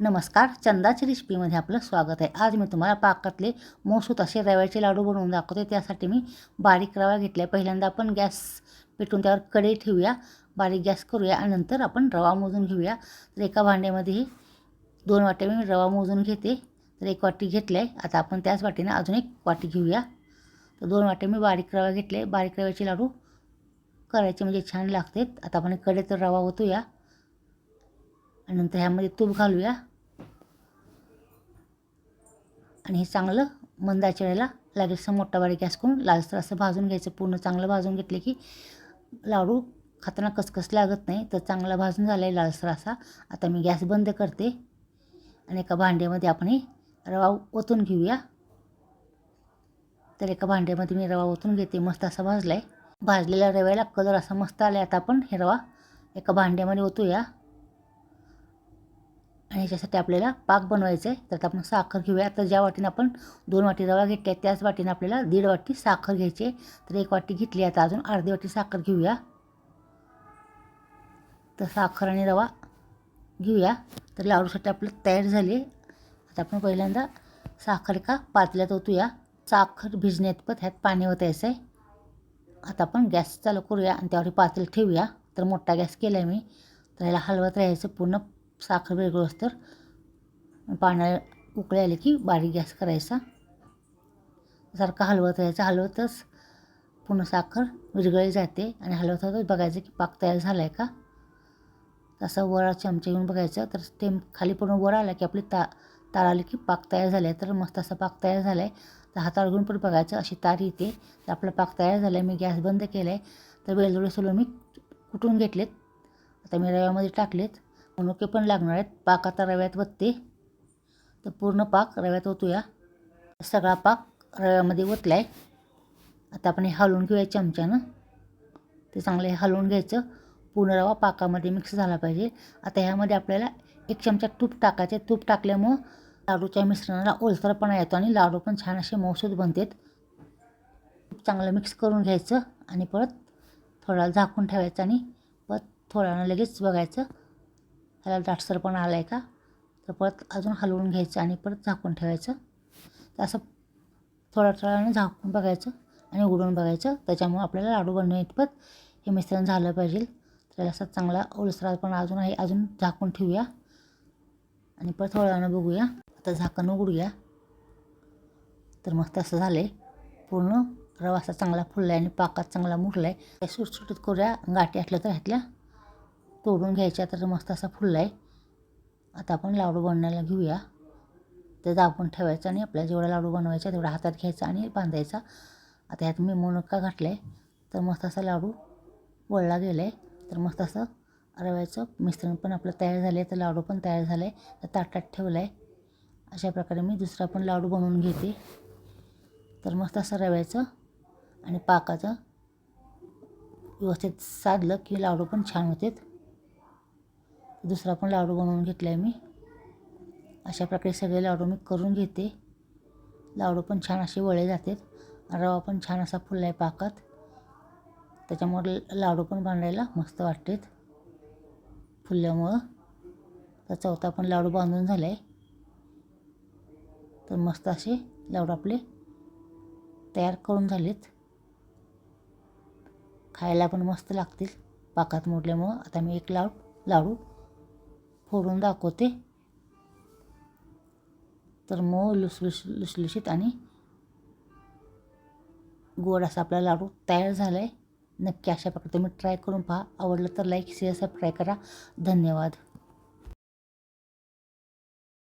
नमस्कार चंदाची रेसिपीमध्ये आपलं स्वागत आहे. आज मी तुम्हाला पाकातले मोसूत असे रव्याचे लाडू बनवून दाखवते. त्यासाठी मी बारीक रवा घेतला आहे पहिल्यांदा आपण गॅस पेटून त्यावर कढई ठेवूया. बारीक गॅस करूया आणि नंतर आपण रवा मोजून घेऊया. तर एका भांड्यामध्ये दोन वाट्या मी रवा मोजून घेते. तर एक वाटी घेतलं आहे आता आपण त्याच वाटीने अजून एक वाटी घेऊया. तर दोन वाट्या मी बारीक रवा घेतले बारीक रव्याचे लाडू करायचे म्हणजे छान लागतात. आता आपण कढईत रवा ओतूया. आणि नंतर ह्यामध्ये तूप घालूया. आणि हे चांगलं मंदाच्या वेळेला लगेच मोठा बारीक गॅस करून लालसर असं भाजून घ्यायचं. पूर्ण चांगलं भाजून घेतले की लाडू खाताना कसकस लागत नाही. तर चांगला भाजून झाला आहे लालसर असा. आता मी गॅस बंद करते. आणि एका भांड्यामध्ये आपण हे रवा ओतून घेऊया. तर एका भांड्यामध्ये मी रवा ओतून घेते. मस्त असा भाजला आहे भाजलेल्या रव्याला कलर असा मस्त आला आहे आता आपण हे रवा एका भांड्यामध्ये ओतूया. आणि याच्यासाठी आपल्याला पाक बनवायचं आहे तर आता आपण साखर घेऊया. तर ज्या वाटीनं आपण दोन वाटी रवा घेतल्या त्याच वाटीनं आपल्याला दीड वाटी साखर घ्यायची आहे. तर एक वाटी घेतली आता अजून अर्धी वाटी साखर घेऊया. तर साखर आणि रवा घेऊया. तर लाडूसाठी आपलं तयार झाली आता आपण पहिल्यांदा साखर का पातल्यात ओतूया. साखर भिजण्यातपत ह्यात पाणी ओतायचं आहे. आता आपण गॅस चालू करूया आणि त्यावर पातेल ठेवूया. तर मोठा गॅस केला आहे मी. तर ह्याला हलवत राहायचं पूर्ण साखर वेगळं असतं. पाण्याला उकळे आले की बारीक गॅस करायचा. सारखा हलवत राहायचं. हलवतच पूर्ण साखर विरघळी जाते आणि हलवत हलवत बघायचं की पाक तयार झाला आहे का? तसं वर चमचा घेऊन बघायचं. तर ते खाली पूर्ण वर आला की आपली ता तार आली की पाक तयार झाला आहे तर मस्त असा पाक तयार झाला आहे तर हातावर घेऊन पण बघायचं. अशी तार येते. तर आपला पाक तयार झाला आहे मी गॅस बंद केला आहे तर वेलदोडे सोलून मी कुटून घेतलेत. आता मी रव्यामध्ये टाकलेत. मनुके पण लागणार आहेत. पाक आता रव्यात वतते. तर पूर्ण पाक रव्यात ओतूया. सगळा पाक रव्यामध्ये ओतला आहे आता आपण हे हलवून घेऊया चमच्यानं. ते चांगलं हे हलवून घ्यायचं. पूर्ण रवा पाकामध्ये मिक्स झाला पाहिजे. आता ह्यामध्ये आपल्याला एक चमचा तूप टाकायचे तूप टाकल्यामुळं लाडूच्या मिश्रणाला ओलसरपणा येतो आणि लाडू पण छान असे मौसूद बनतात. तूप चांगलं मिक्स करून घ्यायचं आणि परत थोडा झाकून ठेवायचं आणि परत थोड्यानं लगेच बघायचं. ह्याला दाटसरपणा आला आहे का? तर परत अजून हलवून घ्यायचं आणि परत झाकून ठेवायचं. तर असं थोड्या थोड्याने झाकून बघायचं आणि उघडून बघायचं. त्याच्यामुळं आपल्याला लाडू बनवण्या इतपत हे मिश्रण झालं पाहिजे. त्याला असा चांगला ओलसरापणा अजून आहे. अजून झाकून ठेवूया. आणि परत थोड्या वेळानं बघूया. आता झाकण उघडूया. तर मग तसं झालं आहे पूर्ण रवा असा चांगला फुलला आहे आणि पाकात चांगला मुरला आहे सुटसुटीत करूया. गाठी असल्या तर ह्यातल्या. तोडून घ्यायच्या तर मस्त असा फुलला आहे आता आपण लाडू बनवायला घेऊया. ते दाबून ठेवायचं आणि आपल्याला जेवढा लाडू बनवायचा तेवढा हातात घ्यायचा आणि बांधायचा. आता ह्यात मी मोनका घातला आहे तर मस्त असा लाडू वळला गेला आहे तर मस्त असं रव्याचं मिश्रण पण आपलं तयार झालं आहे तर लाडू पण तयार झालं आहे तर ताटात ठेवलं आहे अशा प्रकारे मी दुसरा पण लाडू बनवून घेते. तर मस्त असं रव्याचं आणि पाकाचं व्यवस्थित साधलं की लाडू पण छान होतात. दुसरा पण लाडू बनवून घेतला आहे मी. अशा प्रकारे सगळे लाडू मी करून घेते. लाडू पण छान असे वळे जातात. रवा पण छान असा फुलला आहे पाकात. त्याच्यामुळे लाडू पण बांधायला मस्त वाटतात फुलल्यामुळं. तर चौथा पण लाडू बांधून झाला आहे तर मस्त असे लाडू आपले तयार करून झालेत. खायला पण मस्त लागतील. पाकात मोडल्यामुळं. आता मी एक लाडू लाडू फोडून दाखवते. तर मऊ लुसलुस लुसलुशीत आणि गोड असा आपला लाडू तयार झाला आहे नक्की अशा प्रकारे तुम्ही ट्राय करून पहा. आवडलं तर लाईक शेअर सबस्क्राईब करा. धन्यवाद.